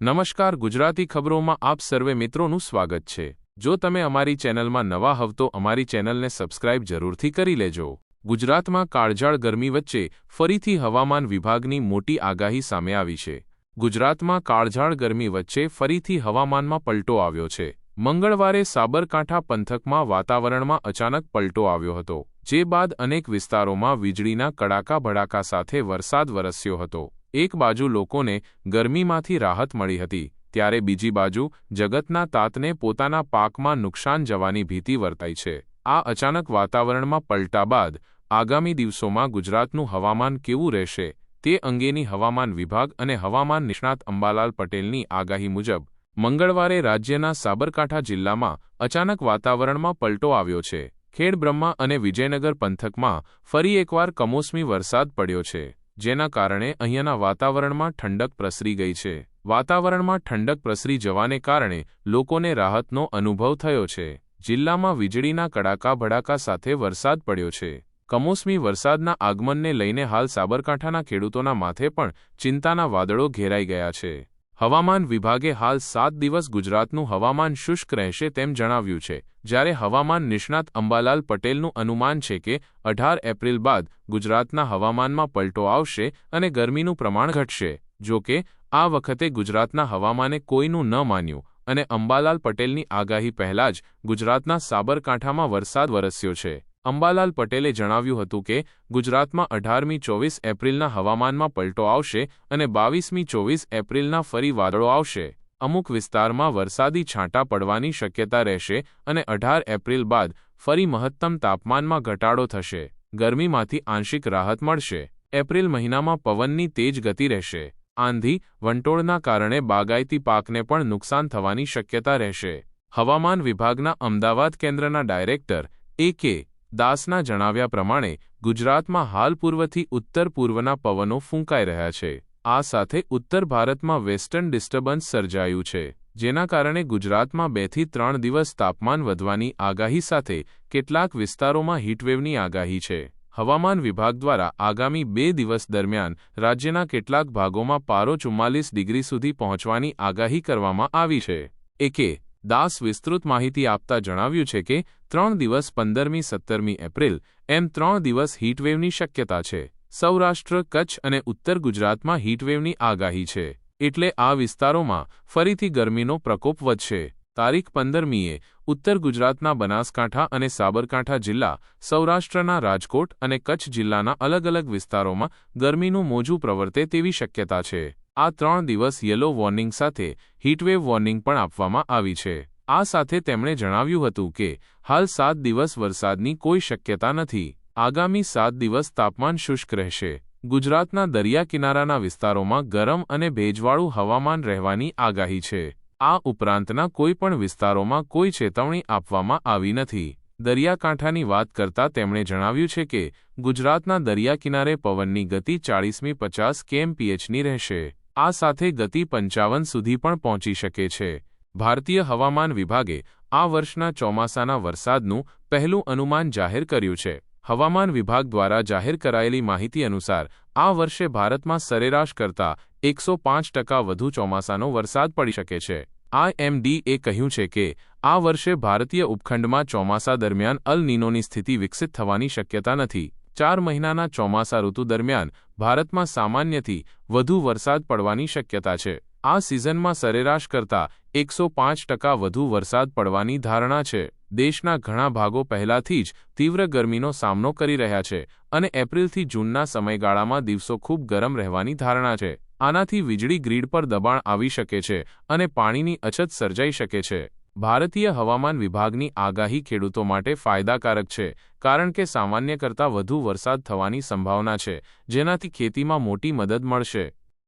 નમસ્કાર ગુજરાતી ખબરોમાં આપ સર્વે મિત્રોનું સ્વાગત છે. જો તમે અમારી ચેનલમાં નવા હવ તો અમારી ચેનલને સબસ્ક્રાઇબ જરૂરથી કરી લેજો. ગુજરાતમાં કાળઝાળ ગરમી વચ્ચે ફરીથી હવામાન વિભાગની મોટી આગાહી સામે આવી છે. ગુજરાતમાં કાળઝાળ ગરમી વચ્ચે ફરીથી હવામાનમાં પલટો આવ્યો છે. મંગળવારે સાબરકાંઠા પંથકમાં વાતાવરણમાં અચાનક પલટો આવ્યો હતો, જે બાદ અનેક વિસ્તારોમાં વીજળીના કડાકા ભડાકા સાથે વરસાદ વરસ્યો હતો. એક બાજુ લોકોને ગરમીમાંથી રાહત મળી હતી, ત્યારે બીજી બાજુ જગતના તાતને પોતાના પાકમાં નુકસાન જવાની ભીતિ વર્તાઈ છે. આ અચાનક વાતાવરણમાં પલટા બાદ આગામી દિવસોમાં ગુજરાતનું હવામાન કેવું રહેશે તે અંગેની હવામાન વિભાગ અને હવામાન નિષ્ણાત અંબાલાલ પટેલની આગાહી મુજબ, મંગળવારે રાજ્યના સાબરકાંઠા જિલ્લામાં અચાનક વાતાવરણમાં પલટો આવ્યો છે. ખેડબ્રહ્મા અને વિજયનગર પંથકમાં ફરી એકવાર કમોસમી વરસાદ પડ્યો છે. જેના કારણે અહીંયાના વાતાવરણમાં ઠંડક પ્રસરી ગઈ છે. વાતાવરણમાં ઠંડક પ્રસરી જવાને કારણે લોકોને રાહતનો અનુભવ થયો છે. જિલ્લામાં વીજળીના કડાકા ભડાકા સાથે વરસાદ પડ્યો છે. કમોસમી વરસાદના આગમનને લઈને હાલ સાબરકાંઠાના ખેડૂતોના માથે પણ ચિંતાના વાદળો ઘેરાઈ ગયા છે. હવામાન વિભાગે હાલ સાત દિવસ ગુજરાતનું હવામાન શુષ્ક રહેશે તેમ જણાવ્યું છે. જ્યારે હવામાન નિષ્ણાત અંબાલાલ પટેલનું અનુમાન છે કે અઢાર એપ્રિલ બાદ ગુજરાતના હવામાનમાં પલટો આવશે અને ગરમીનું પ્રમાણ ઘટશે. જો કે, આ વખતે ગુજરાતના હવામાને કોઈનું ન માન્યું અને અંબાલાલ પટેલની આગાહી પહેલા જ ગુજરાતના સાબરકાંઠામાં વરસાદ વરસ્યો છે. અંબાલાલ પટેલે જણાવ્યું હતું કે, ગુજરાતમાં અઢારમી ચોવીસ એપ્રિલના હવામાનમાં પલટો આવશે અને બાવીસમી ચોવીસ એપ્રિલના ફરી વાદળો આવશે. અમુક વિસ્તારમાં વરસાદી છાંટા પડવાની શક્યતા રહેશે અને અઢાર એપ્રિલ બાદ ફરી મહત્તમ તાપમાનમાં ઘટાડો થશે. ગરમીમાંથી આંશિક રાહત મળશે. એપ્રિલ મહિનામાં પવનની તેજ ગતિ રહેશે. આંધી, વંટોળના કારણે બાગાયતી પાકને પણ નુકસાન થવાની શક્યતા રહેશે. હવામાન વિભાગના અમદાવાદ કેન્દ્રના ડાયરેક્ટર એ કે દાસના જણાવ્યા પ્રમાણે, ગુજરાતમાં હાલ પૂર્વથી ઉત્તર પૂર્વના પવનો ફૂંકાઈ રહ્યા છે. આ સાથે ઉત્તર ભારતમાં વેસ્ટર્ન ડિસ્ટર્બન્સ સર્જાયું છે, જેના કારણે ગુજરાતમાં બેથી ત્રણ દિવસ તાપમાન વધવાની આગાહી સાથે કેટલાક વિસ્તારોમાં હીટવેવની આગાહી છે. હવામાન વિભાગ દ્વારા આગામી બે દિવસ દરમિયાન રાજ્યના કેટલાક ભાગોમાં પારો ચુમ્માલીસ ડિગ્રી સુધી પહોંચવાની આગાહી કરવામાં આવી છે. એકે દાસ વિસ્તૃત માહિતી આપતા જણાવ્યું છે કે, ત્રણ દિવસ પંદરમી સત્તરમી એપ્રિલ, એમ ત્રણ દિવસ હીટવેવની શક્યતા છે. સૌરાષ્ટ્ર, કચ્છ અને ઉત્તર ગુજરાતમાં હીટવેવની આગાહી છે. એટલે આ વિસ્તારોમાં ફરીથી ગરમીનો પ્રકોપ વધશે. તારીખ પંદરમીએ, ઉત્તર ગુજરાતના બનાસકાંઠા અને સાબરકાંઠા જિલ્લા, સૌરાષ્ટ્રના રાજકોટ અને કચ્છ જિલ્લાના અલગ અલગ વિસ્તારોમાં ગરમીનું મોજું પ્રવર્તે તેવી શક્યતા છે. આ ત્રણ દિવસ યલો વોર્નિંગ સાથે હીટવેવ વોર્નિંગ પણ આપવામાં આવી છે. આ સાથે તેમણે જણાવ્યું હતું કે, હાલ સાત દિવસ વરસાદની કોઈ શક્યતા નથી. આગામી સાત દિવસ તાપમાન શુષ્ક રહેશે. ગુજરાતના દરિયા કિનારાના વિસ્તારોમાં ગરમ અને ભેજવાળું હવામાન રહેવાની આગાહી છે. આ ઉપરાંતના કોઈપણ વિસ્તારોમાં કોઈ ચેતવણી આપવામાં આવી નથી. દરિયાકાંઠાની વાત કરતા તેમણે જણાવ્યું છે કે, ગુજરાતના દરિયા કિનારે પવનની ગતિ ચાળીસમી પચાસ કેમ પીએચની રહેશે. આ સાથે ગતિ પંચાવન સુધી પણ પહોંચી શકે છે. ભારતીય હવામાન વિભાગે આ વર્ષના ચોમાસાના વરસાદનું પહેલું અનુમાન જાહેર કર્યું છે. હવામાન વિભાગ દ્વારા જાહેર કરાયેલી માહિતી અનુસાર, આ વર્ષે ભારતમાં સરેરાશ કરતાં એકસો પાંચ ટકા વધુ ચોમાસાનો વરસાદ પડી શકે છે. આઈએમડીએ કહ્યું છે કે, આ વર્ષે ભારતીય ઉપખંડમાં ચોમાસા દરમિયાન અલ નીનોની સ્થિતિ વિકસિત થવાની શક્યતા નથી. ચાર મહિનાના ચોમાસા ઋતુ દરમિયાન ભારતમાં સામાન્યથી વધુ વરસાદ પડવાની શક્યતા છે. આ સિઝનમાં સરેરાશ કરતાં એકસો ટકા વધુ વરસાદ પડવાની ધારણા છે. દેશના ઘણા ભાગો પહેલાથી જ તીવ્ર ગરમીનો સામનો કરી રહ્યા છે અને એપ્રિલથી જૂનના સમયગાળામાં દિવસો ખૂબ ગરમ રહેવાની ધારણા છે. આનાથી વીજળી ગ્રીડ પર દબાણ આવી શકે છે અને પાણીની અછત સર્જાઈ શકે છે. ભારતીય હવામાન વિભાગની આગાહી ખેડૂતો માટે ફાયદાકારક છે, કારણ કે સામાન્ય કરતાં વધુ વરસાદ થવાની સંભાવના છે, જેનાથી ખેતીમાં મોટી મદદ મળશે.